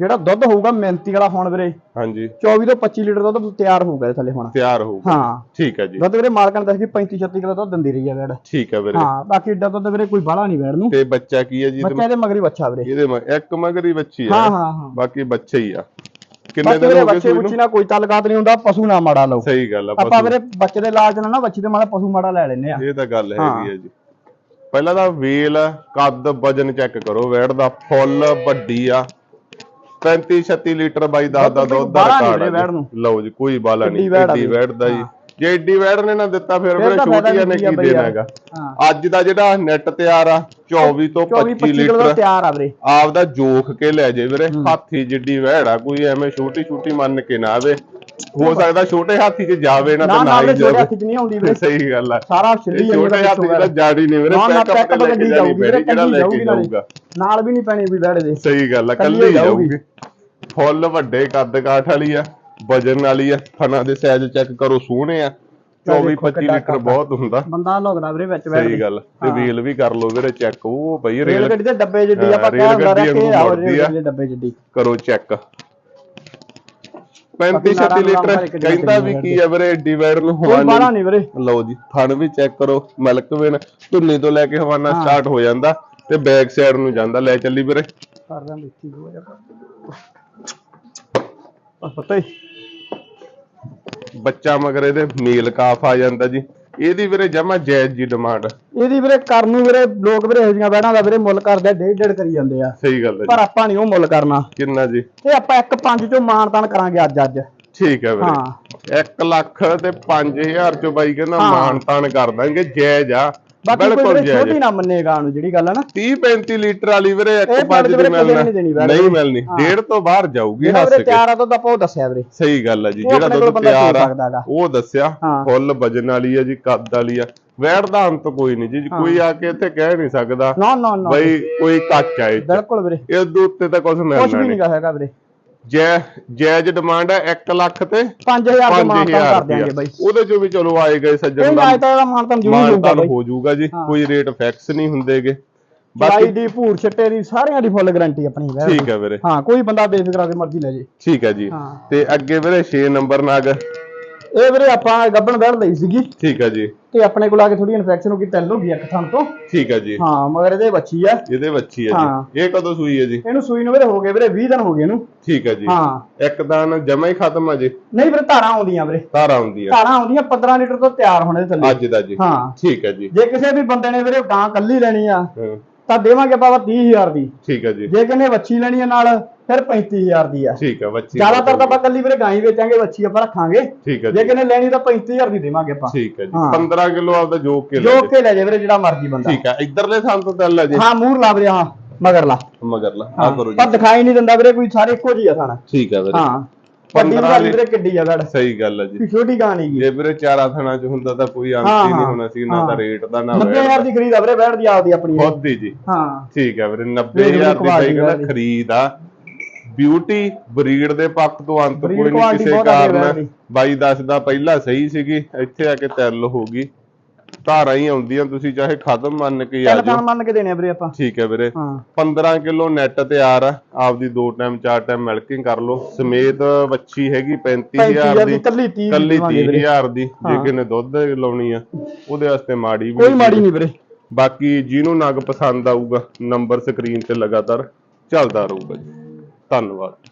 ਜਿਹੜਾ ਦੁੱਧ ਹੋਊਗਾ ਮਿਹਨਤੀ ਵਾਲਾ ਹੁਣ ਵੀਰੇ ਹਾਂਜੀ। 24 ਤੋਂ 25 ਲੀਟਰ ਦੁੱਧ ਤਿਆਰ ਹੋਊਗਾ ਇਹ ਥੱਲੇ ਹੁਣ। ਤਿਆਰ ਹੋਊਗਾ। ਹਾਂ। ਠੀਕ ਹੈ ਜੀ। ਦੁੱਧ ਵੀਰੇ ਮਾਲਕਾਂ ਨੇ ਦੱਸ ਕਿ 35 36 ਕਿਲੋ ਦੁੱਧ ਦਿੰਦੀ ਰਹੀ ਆ ਵੈੜ ਠੀਕ ਹੈ ਵੀਰੇ। ਹਾਂ ਬਾਕੀ ਏਡਾ ਦੁੱਧ ਵੀਰੇ ਕੋਈ ਬਾਹਲਾ ਨਹੀਂ ਵੈੜ ਨੂੰ। ਤੇ ਬੱਚਾ ਕੀ ਹੈ ਜੀ? ਬੱਚਾ ਇਹਦੇ ਮਗਰੀ ਬੱਚਾ ਵੀਰੇ। ਇਹਦੇ ਮ- ਇੱਕ ਮਗਰੀ ਬੱਚੀ ਹਾਂ। ਆ ਹਾਂ ਹਾਂ। ਬਾਕੀ ਬੱਚੇ ਹੀ ਆ। ਕਿੰਨੇ ਦਿਨ ਹੋ ਗਏ ਬੱਚੇ ਬੁੱਚੀ ਨਾਲ ਕੋਈ ਤਾਲੁਕਾਤ ਨਹੀਂ ਹੁੰਦਾ ਪਸ਼ੂ ਨਾ ਮਾੜਾ ਲਓ। ਸਹੀ ਗੱਲ ਆ ਆਪਾਂ ਵੀਰੇ ਬੱਚੇ ਦੇ ਲਾਲਚ ਨਾਲ ਨਾ ਬੱਚੀ ਦੇ ਮਾੜਾ ਪਸ਼ੂ ਮਾੜਾ ਲੈ ਲੈਨੇ ਆ। ਇਹ ਤਾਂ ਗੱਲ ਹੈਗੀ ਹੈ ਜੀ। ਪਹਿਲਾਂ ਤਾਂ ਵੇਲ ਕੱਦ ਵਜਨ ਚੈੱਕ ਕਰੋ। ਵੈੜ ਦਾ ਫੁੱਲ ਵੱਡੀ ਆ। 35 36 ਲੀਟਰ ਬਾਈ ਦਾ ਦਾ ਦੁੱਧ ਦਾ ਰਿਕਾਰਡ। ਲਓ ਜੀ ਕੋਈ ਬਾਲਾ ਨਹੀਂ ਏਡੀ। ਵੈੜ ਦਾ ਜੀ। ਜੇ ਏਡੀ ਵੈੜ ਨੇ ਨਾ ਦਿੱਤਾ ਫਿਰ ਫਾਇਦਾ ਛੋਟੀਆਂ ਨੇ ਕੀ ਦੇਣਾ। ਹੈਗਾ ਅੱਜ ਦਾ ਜਿਹੜਾ ਨੈਟ ਤਿਆਰ ਆ 24 ਤੋਂ 24 25 25 ਕਿਲੋ ਲੀਟਰ। ਤਿਆਰ ਆ ਵੀਰੇ। ਆਪਦਾ ਜੋਖ ਕੇ ਲੈ ਜੇ ਵੀਰੇ ਹਾਥੀ ਜਿੱਡੀ ਵੈੜ ਆ ਕੋਈ ਐਵੇਂ ਛੋਟੀ ਛੋਟੀ ਮੰਨ ਕੇ ਨਾ ਆਵੇ। ਹੋ ਸਕਦਾ ਛੋਟੇ ਹਾਥੀ 'ਚ ਜਾਵੇ ਨਾ ਤੇ ਨਾ ਹੀ ਛੋਟੇ ਜਾਵੇ। ਹੱਥ 'ਚ ਨਹੀਂ ਆਉਂਦੀ ਵੀਰੇ ਸਹੀ ਗੱਲ ਆ। ਸਾਰਾ ਛਿੱਲੀ ਛੋਟੇ ਹਾਥੀ ਜਿਹੜਾ ਜਾੜੀ ਨਹੀਂ ਵੀਰੇ ਪੈਕ ਲੈ ਗੱਡੀ ਜਾਣੀ ਜਾਊਗੀ ਵੀਰੇ ਜਿਹੜਾ ਲੈ ਕੇ ਜਾਊਗੀ ਨਾਲੇ। ਵੀ ਨਹੀਂ ਪੈਣੀ ਵੀ ਵੈੜ ਦੇ। ਸਹੀ ਗੱਲ ਆ ਕੱਲੀ ਜਾਊਗੀ। ਫੁੱਲ ਵੱਡੇ ਕੱਦ ਕਾਠ ਵਾਲੀ ਆ ਵਜਨ ਵਾਲੀ ਆ ਫਣਾ ਦੇ ਸਾਈਜ਼ ਚੈੱਕ ਕਰੋ ਸੋਹਣੇ ਆ। 24 ਦੇਖੋ 25 ਕਿੱਡਾ ਲੀਟਰ ਬਹੁਤ ਹੁੰਦਾ। ਬੰਦਾ ਲੁਕਦਾ ਵੀਰੇ ਵਿੱਚ ਵੈੜ ਸਹੀ ਗੱਲ ਤੇ ਵੀਲ ਵੀ ਕਰ ਲਓ ਵੀਰੇ ਚੈੱਕ ਉਹ ਪਈ ਰੇਲ ਗੱਡੀ ਦੇ ਡੱਬੇ ਜਿੱਡੀ ਆਪਾਂ ਰੇਲ ਕਹਿ ਹੁੰਦਾ ਗੱਡੀ ਰੱਖੇ ਆ ਰੇਲ। ਗੱਡੀ ਦੇ ਡੱਬੇ ਜਿੱਡੀ। ਕਰੋ ਚੈੱਕ 35 ਬਾਕੀ 36 ਨਾੜਾਂ ਲੀਟਰ ਕਹਿੰਦਾ ਵੀ ਕੀ ਆ ਵੀਰੇ ਡਿਵਾਈਡਰ ਨੂੰ? ਹਵਾਨੇ ਨਹੀਂ ਵੀਰੇ। ਲਓ ਜੀ ਥਣ ਵੀ ਚੈੱਕ ਕਰੋ ਮਿਲਕ ਵੇਨ ਧੁੰਨੀ ਤੋਂ ਲੈ ਕੇ ਹਵਾਨਾ ਸਟਾਰਟ ਹੋ ਜਾਂਦਾ ਤੇ ਬੈਕ ਸਾਈਡ ਨੂੰ ਜਾਂਦਾ। ਲੈ ਚੱਲੀ ਵੀਰੇ। ਕਰਦਾ ਮਿੱਠੀ ਹੋ ਜਾ ਬਸ ਪਤਾ ਹੀ। ਬੱਚਾ ਮਗਰ ਇਹਦੇ ਮੇਲ ਕਾਫ ਆ ਜਾਂਦਾ ਜੀ। ਇਹਦੀ ਵੀਰੇ ਜਮਾ ਜਾਇਜ਼ ਜੀ ਡਿਮਾਂਡ ਇਹਦੀ ਵੀਰੇ ਕਰਨ ਨੂੰ ਵੀਰੇ ਲੋਕ ਵੀਰੇ ਇਹੋ ਜਿਹੀਆਂ ਬੈੜਾਂ ਦਾ ਵੀਰੇ ਮੁੱਲ ਕਰਦੇ ਡੇਢ ਡੇਢ ਕਰੀ ਜਾਂਦੇ ਆ। ਸਹੀ ਗੱਲ ਹੈ ਪਰ ਆਪਾਂ ਨਹੀਂ ਉਹ ਮੁੱਲ ਕਰਨਾ। ਕਿੰਨਾ ਜੀ? ਇਹ ਆਪਾਂ ਇੱਕ ਪੰਜ ਚੋਂ ਮਾਨ ਤਾਨ ਕਰਾਂਗੇ ਅੱਜ ਅੱਜ। ਠੀਕ ਹੈ ਵੀਰੇ। ਹਾਂ। 1 ਲੱਖ ਤੇ 5000 ਚੋਂ ਬਾਈ ਕਹਿੰਦਾ ਹਾਂ। ਮਾਨ ਤਾਨ ਕਰ ਦਾਂਗੇ ਜਾਇਜ਼ ਆ। ਬਾਕੀ ਕੋਈ ਵੀਰੇ ਛੋਟੀ ਨਾ ਮੰਨੇਗਾ ਨੂੰ ਜਿਹੜੀ ਗੱਲ ਹੈ ਨਾ। 30 35 ਲੀਟਰ ਵਾਲੀ ਵੀਰੇ ਇੱਕ ਇਹ ਪੰਜ ਦੀ ਮਿਲਣਾ। ਨਹੀਂ ਮਿਲਣੀ। ਡੇਢ ਤੋਂ ਬਾਹਰ ਜਾਊਗੀ ਹੱਸ ਕੇ। ਤਿਆਰ ਆ ਤਾਂ ਆਪਾਂ ਉਹ ਦੱਸਿਆ ਵੀਰੇ। ਸਹੀ ਗੱਲ ਹੈ ਜੀ ਜਿਹੜਾ ਦੁੱਧ ਤਿਆਰ ਆ। ਉਹ ਦੱਸਿਆ। ਫੁੱਲ ਵਜਨ ਵਾਲੀ ਆ ਜੀ ਕੱਦ ਵਾਲੀ ਆ। ਵੈੜ ਦਾ ਅੰਤ ਕੋਈ ਨਹੀਂ ਜੀ ਕੋਈ ਆ ਕੇ ਇੱਥੇ ਕਹਿ ਨਹੀਂ ਸਕਦਾ ਨਾ ਨਾ ਨਾ। ਬਈ ਕੋਈ ਕੱਚ ਆ ਇਹ 'ਚ। ਬਿਲਕੁਲ ਵੀਰੇ। ਇਹਦੇ ਉੱਤੇ ਤਾਂ ਕੁਝ ਕੁਝ ਮਿਲਣਾ ਵੀ ਨਹੀਂ। ਨਹੀਂ ਹੈਗਾ ਵੀਰੇ। ਜੈ ਜਾਇਜ਼ ਡਿਮਾਂਡ ਹੈ 1 ਲੱਖ ਤੇ 5000 ਦੇ ਮਾਨਤਾ 5000 ਕਰ ਦਿਆਂਗੇ ਬਾਈ। ਉਹਦੇ ਚੋਂ ਵੀ ਚਲੋ ਆਏ ਗਏ ਸੱਜਣ ਦਾ ਅੱਜ ਤਾਂ ਮਾਨਤਾ ਜ਼ਰੂਰ ਹੋਊਗਾ ਬਾਈ। ਹੋ ਜਾਊਗਾ ਜੀ ਹਾਂ। ਕੋਈ ਰੇਟ ਫਿਕਸ ਨਹੀਂ ਹੁੰਦੇਗੇ। ਬਾਈ ਦੀ ਭੂਰ ਛੱਟੇ ਦੀ ਸਾਰਿਆਂ ਦੀ ਫੁੱਲ ਗਾਰੰਟੀ ਆਪਣੀ ਦੀ। ਠੀਕ ਹੈ ਵੀਰੇ। ਹਾਂ ਕੋਈ ਬੰਦਾ ਬੇਫਿਕਰ ਕੇ ਮਰਜ਼ੀ ਲੈ ਜੇ। ਠੀਕ ਹੈ ਜੀ। ਹਾਂ। ਤੇ ਅੱਗੇ ਵੀਰੇ 6 ਨੰਬਰ ਨਾਗ। ਇਹ ਵੀਰੇ ਆਪਾਂ ਗੱਬਣ ਵੈੜ ਲਈ ਸੀਗੀ। ਠੀਕ ਹੈ ਜੀ। ਤੇ ਆਪਣੇ ਕੋਲ ਆ ਕੇ ਥੋੜੀ ਇਨਫੈਕਸ਼ਨ ਹੋ ਗਈ ਟੈਲ ਹੋ ਗਈ ਇੱਕ ਥਣ ਤੋਂ। ਠੀਕ ਹੈ ਜੀ। ਹਾਂ ਮਗਰ ਇਹਦੇ ਬੱਚੀ ਆ। ਇਹਦੇ ਬੱਚੀ ਹਾਂ। ਜੀ। ਇਹ ਕਦੋਂ ਸੂਈ ਹੈ ਜੀ? ਇਹਨੂੰ ਸੂਈ ਨੂੰ ਵੀਰੇ ਹੋ ਗਏ ਵੀਰੇ 20 ਦਿਨ ਹੋ ਗਏ ਇਹਨੂੰ। ਠੀਕ ਹੈ ਜੀ। ਹਾਂ। ਇੱਕ ਦਾਨ ਜਮਾ ਹੀ ਖਤਮ ਆ ਜੀ। ਨਹੀਂ ਵੀਰੇ ਧਾਰਾਂ ਆਉਂਦੀਆਂ ਵੀਰੇ। ਧਾਰਾ ਹੁੰਦੀ ਆ ਧਾਰਾਂ ਆਉਂਦੀਆਂ 15 ਲੀਟਰ ਤੋਂ ਤਿਆਰ ਹੋਣੇ ਥੱਲੇ। ਅੱਜ ਦਾ ਜੀ। ਹਾਂ। ਠੀਕ ਹੈ ਜੀ। ਜੇ ਕਿਸੇ ਵੀ ਬੰਦੇ ਨੇ ਵੀਰੇ ਗਾਂ ਕੱਲੀ ਲੈਣੀ ਆ ਤਾਂ ਦੇਵਾਂਗੇ ਆਪਾਂ 30000 ਦੀ। ਠੀਕ ਹੈ ਜੀ। ਜੇ ਕਿਨੇ ਵੱਛੀ ਲੈਣੀ ਆ ਨਾਲ ਫਿਰ 35000 ਦੀ ਆ। ਠੀਕ ਹੈ ਬੱਚੀ ਜ਼ਿਆਦਾਤਰ ਤਾਂ ਆਪਾਂ ਕੱਲੀ ਵੀਰੇ ਗਾਂ ਹੀ ਵੇਚਾਂਗੇ ਵੱਛੀ ਆਪਾਂ ਰੱਖਾਂਗੇ। ਠੀਕ ਹੈ ਜੇ। ਜੀ ਕਿਨੇ ਲੈਣੀ ਤਾਂ 35000 ਦੀ ਦੇਵਾਂਗੇ ਆਪਾਂ। ਠੀਕ ਹੈ ਜੀ। ਹਾਂ। 15 ਕਿਲੋ ਆਪਦਾ ਜੋਕ ਕੇ ਲੈ ਜੋ ਜੀ। ਕੇ ਲੈ ਜਾ ਵੀਰੇ ਜਿਹੜਾ ਮਰਜ਼ੀ ਬੰਦਾ। ਠੀਕ ਹੈ ਇਧਰਲੇ ਥਾਂ ਤੋਂ ਚੱਲ ਲੈ ਜੀ। ਹਾਂ ਮੂਰ ਲਾ ਵੀਰੇ ਹਾਂ ਮਗਰ ਲਾ ਮਗਰ ਲਾ ਆ ਕਰੋ ਪਰ ਜੀ ਦਿਖਾਈ ਨਹੀਂ ਦਿੰਦਾ ਵੀਰੇ ਕੋਈ ਸਾਰੇ ਇੱਕੋ ਜਿਹੀ ਆ ਸਾਨਾ ਠੀਕ ਹੈ ਵੀਰੇ। ਹਾਂ ਵੱਡੀ 15 ਵਾਲੀ ਵੀਰੇ ਕਿੱਡੀ ਆ ਵੜ ਸਹੀ ਗੱਲ ਹੈ ਜੀ। ਛੋਟੀ ਗਾਂ ਨਹੀਂ ਗੀ। ਜੇ ਵੀਰੇ ਚਾਰਾ ਥਣਾ ਚ ਹੁੰਦਾ ਤਾਂ ਕੋਈ ਹੀ ਨਹੀਂ ਹੋਣਾ ਸੀ ਨਾ। ਤਾਂ ਰੇਟ ਦਾ ਨਾ 90000 ਦੀ। ਖਰੀਦ ਆ ਵੀਰੇ ਬੈਠ ਦੀ ਆਪਦੀ ਆਪਣੀ। ਖੁਦ ਦੀ ਜੀ। ਹਾਂ। ਠੀਕ ਹੈ ਵੀਰੇ ਵੇਖ 90000 ਦੀ ਵਾਲੀ। ਖਰੀਦ ਆ। ਬਿਊਟੀ ਬਰੀਡ ਦੇ ਪੱਖ ਤੋਂ ਅੰਤ ਕੋਈ ਨਹੀਂ ਕਿਸੇ ਕਾਰਨ ਦੀ। ਬਾਈ ਦੱਸਦਾ ਪਹਿਲਾਂ ਸਹੀ ਸੀਗੀ ਇੱਥੇ ਆ ਕੇ ਤਿਲ ਹੋ ਗਈ। ਧਾਰਾਂ ਹੀ ਆਉਂਦੀਆਂ ਤੁਸੀਂ ਚਾਹੇ ਖਤਮ ਮੰਨ ਕੇ ਆ ਜਾਓ। ਖਾਣ ਮੰਨ ਕੇ ਦੇਣੇ ਵੀਰੇ ਆਪਾਂ। ਠੀਕ ਹੈ ਵੀਰੇ। ਹਾਂ। 15 ਕਿਲੋ ਨੈਟ ਤਿਆਰ ਆ ਆਪਦੀ ਦੋ ਟਾਈਮ ਚਾਰ ਟਾਈਮ ਮਿਲਕਿੰਗ ਕਰ ਲਓ। ਸਮੇਤ ਵੱਛੀ ਹੈਗੀ 35000 35000 ਦੀ ਕੱਲੀ 30 ਕੱਲੀ ਦੇਵਾਂਗੇ ਵੀਰੇ। 30000 ਦੀ ਜੇ। ਕਿਨੇ ਦੁੱਧ ਲਾਉਣੀ ਆ ਉਹਦੇ ਵਾਸਤੇ ਮਾੜੀ ਵੀ ਕੋਈ ਮਾੜੀ ਨਹੀਂ ਵੀਰੇ। ਬਾਕੀ ਜਿਹਨੂੰ ਨਗ ਪਸੰਦ ਆਊਗਾ ਨੰਬਰ ਸਕਰੀਨ ਤੇ ਲਗਾਤਾਰ ਚੱਲਦਾ ਰਹੂਗਾ ਜੀ। ਧੰਨਵਾਦ।